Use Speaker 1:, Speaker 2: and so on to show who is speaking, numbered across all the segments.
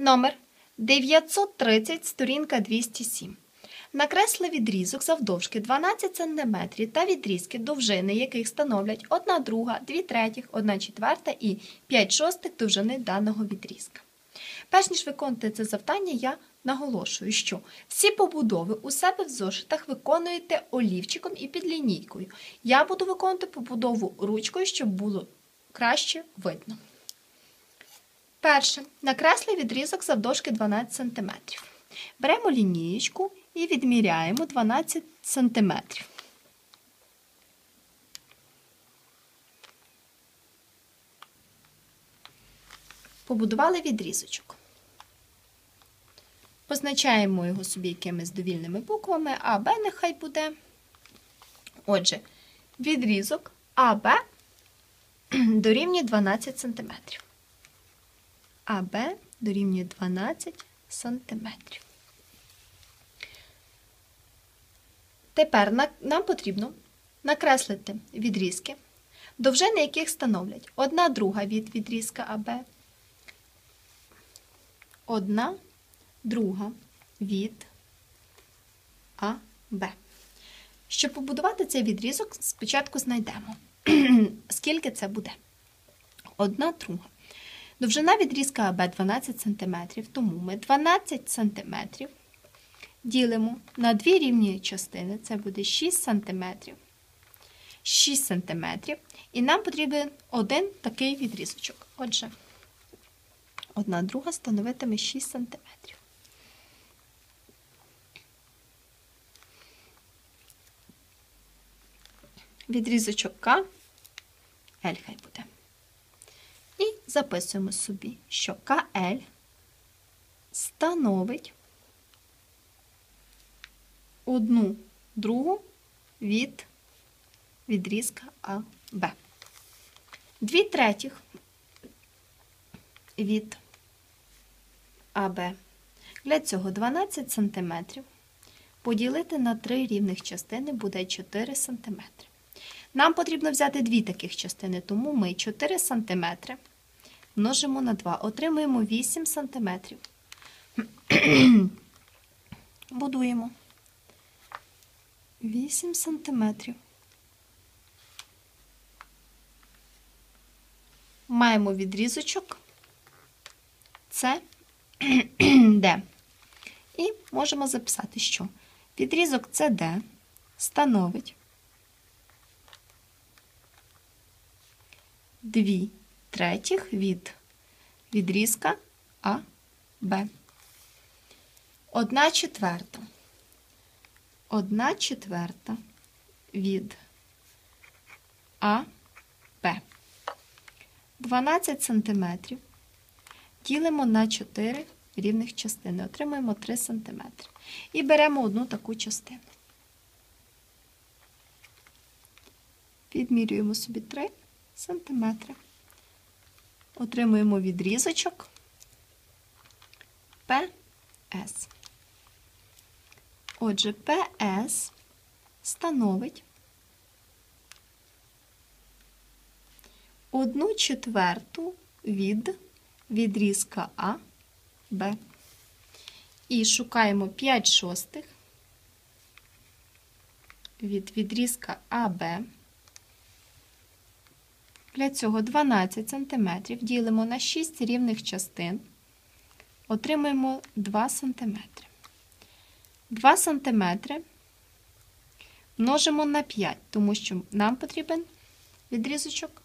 Speaker 1: Номер 930, сторінка 207. Накресли відрізок завдовжки 12 см та відрізки довжини, яких становлять 1 друга, 2 третіх, 1 четверта і 5 шостих довжини даного відрізка. Перш ніж виконати це завдання, я наголошую, що всі побудови у себе в зошитах виконуєте олівчиком і під лінійкою. Я буду виконувати побудову ручкою, щоб було краще видно. Перше. Накресли відрізок завдовжки 12 см. Беремо лінієчку і відміряємо 12 см. Побудували відрізочок. Позначаємо його собі якимись довільними буквами, а Б нехай буде. Отже, відрізок АБ дорівнює 12 см. АБ дорівнює 12 см. Тепер нам потрібно накреслити відрізки, довжини яких становлять 1 друга від відрізка АБ, 1 друга від АБ. Щоб побудувати цей відрізок, спочатку знайдемо, скільки це буде. 1 друга. Довжина відрізка АБ 12 см, тому ми 12 см ділимо на дві рівні частини, це буде 6 см. 6 см. І нам потрібен один такий відрізочок. Отже, одна друга становитиме 6 см. Відрізочок К, L хай буде. Записуємо собі, що КЛ становить одну другу від відрізка АБ. Дві третіх від АБ. Для цього 12 см поділити на три рівних частини буде 4 см. Нам потрібно взяти дві таких частини, тому ми 4 см множимо на 2, отримуємо 8 см. Будуємо 8 см. Маємо відрізочок С, Д. І можемо записати, що відрізок СД становить 2 третіх від відрізка А, Б. Одна четверта. Одна четверта від А, Б. 12 см ділимо на 4 рівних частини. Отримуємо 3 см. І беремо одну таку частину. Відмірюємо собі 3 см. Отримуємо відрізочок ПС. Отже, ПС становить одну четверту від відрізка А, Б. І шукаємо 5 шостих від відрізка АБ. Для цього 12 см ділимо на 6 рівних частин, отримаємо 2 см. 2 см множимо на 5, тому що нам потрібен відрізочок,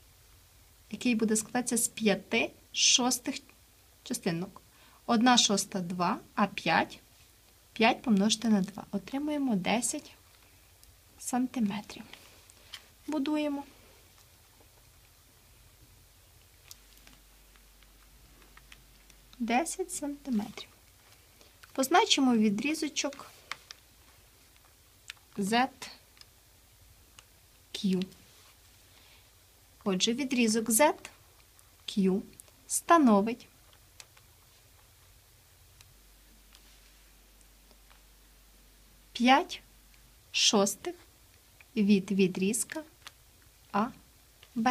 Speaker 1: який буде складатися з 5 шостих частинок. 1 шоста 2, а 5 5 помножити на 2. Отримуємо 10 см. Будуємо. 10 см. Позначимо відрізочок ZQ. Отже, відрізок ZQ становить п'ять шостих від відрізка АБ.